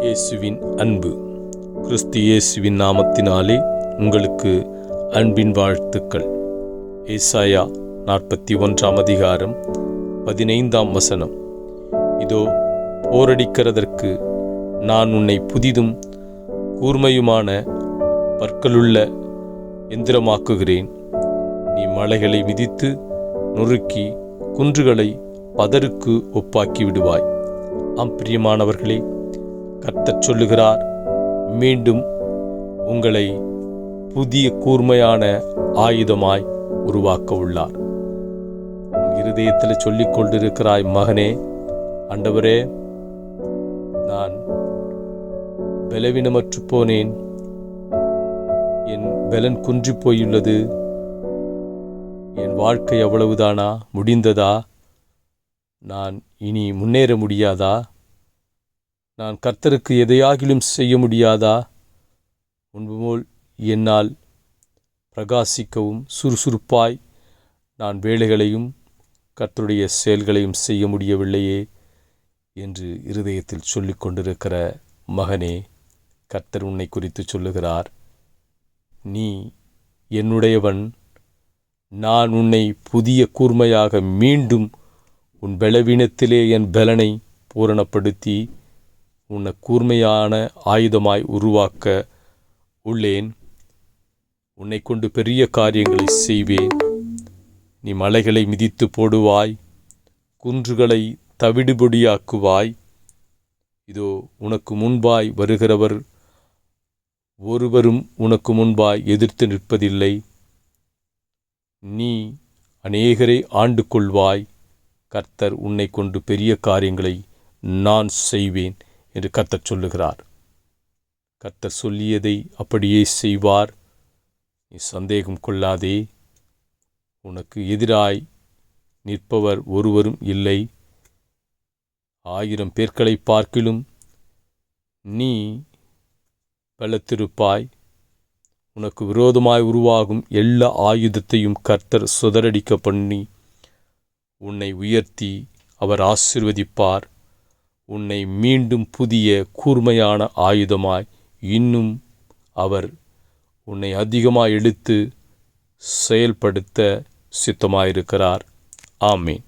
இயேசுவின் அன்பு. கிறிஸ்து இயேசுவின் நாமத்தினாலே உங்களுக்கு அன்பின் வாழ்த்துக்கள். ஏசாயா நாற்பத்தி ஒன்றாம் அதிகாரம் பதினைந்தாம் வசனம். இதோ போரடிக்கிறதற்கு நான் உன்னை புதிதும் கூர்மையுமான பற்களுள்ள எந்திரமாக்குகிறேன். நீ மலைகளை மிதித்து நொறுக்கி குன்றுகளை பதருக்கு ஒப்பாக்கி விடுவாய். அம்பிரியமானவர்களே கத்தச் சொல்லுகிறார் மீண்டும் உங்களை புதிய கூர்மையான ஆயுதமாய் உருவாக்க உள்ளார். உன் இருதயத்தில் சொல்லிக் கொண்டிருக்கிறாய் மகனே ஆண்டவரே நான் பலவீனமற்று போனேன். என் பலன் குன்றி போயுள்ளது. என் வாழ்க்கை அவ்வளவுதானா? முடிந்ததா? நான் இனி முன்னேற முடியாதா? நான் கர்த்தருக்கு எதையாகிலும் செய்ய முடியாதா? முன்புபோல் என்னால் பிரகாசிக்கவும் சுறுசுறுப்பாய் நான் வேலைகளையும் கர்த்தருடைய செயல்களையும் செய்ய முடியவில்லையே என்று இருதயத்தில் சொல்லிக் கொண்டிருக்கிற மகனே கர்த்தர் உன்னை குறித்து சொல்லுகிறார். நீ என்னுடையவன் நான் உன்னை புதிய கூர்மையாக மீண்டும் உன் பலவீனத்திலே என் பலனை பூரணப்படுத்தி உன்னை கூர்மையான ஆயுதமாய் உருவாக்க உள்ளேன். உன்னை கொண்டு பெரிய காரியங்களை செய்வேன். நீ மலைகளை மிதித்து போடுவாய். குன்றுகளை தவிடுபொடியாக்குவாய். இதோ உனக்கு முன்பாய் வருகிறவர் ஒருவரும் உனக்கு முன்பாய் எதிர்த்து நிற்பதில்லை. நீ அநேகரை ஆண்டு கொள்வாய் கர்த்தர் உன்னை கொண்டு பெரிய காரியங்களை நான் செய்வேன். என்று கர்த்தர் சொல்லுகிறார். கர்த்தர் சொல்லியதை அப்படியே செய்வார். நீ சந்தேகம் கொள்ளாதே. உனக்கு எதிராய் நிற்பவர் ஒருவரும் இல்லை. ஆயிரம் பேர்களை பார்க்கிலும் நீ பலத்திருப்பாய். உனக்கு விரோதமாய் உருவாகும் எல்லா ஆயுதத்தையும் கர்த்தர் சுதறடிக்க பண்ணி உன்னை உயர்த்தி அவர் ஆசிர்வதிப்பார். உன்னை மீண்டும் புதிய கூர்மையான ஆயுதமாய் இன்னும் அவர் உன்னை அதிகமாக எடுத்து செயல்படுத்த சித்தமாயிருக்கிறார். ஆமீன்.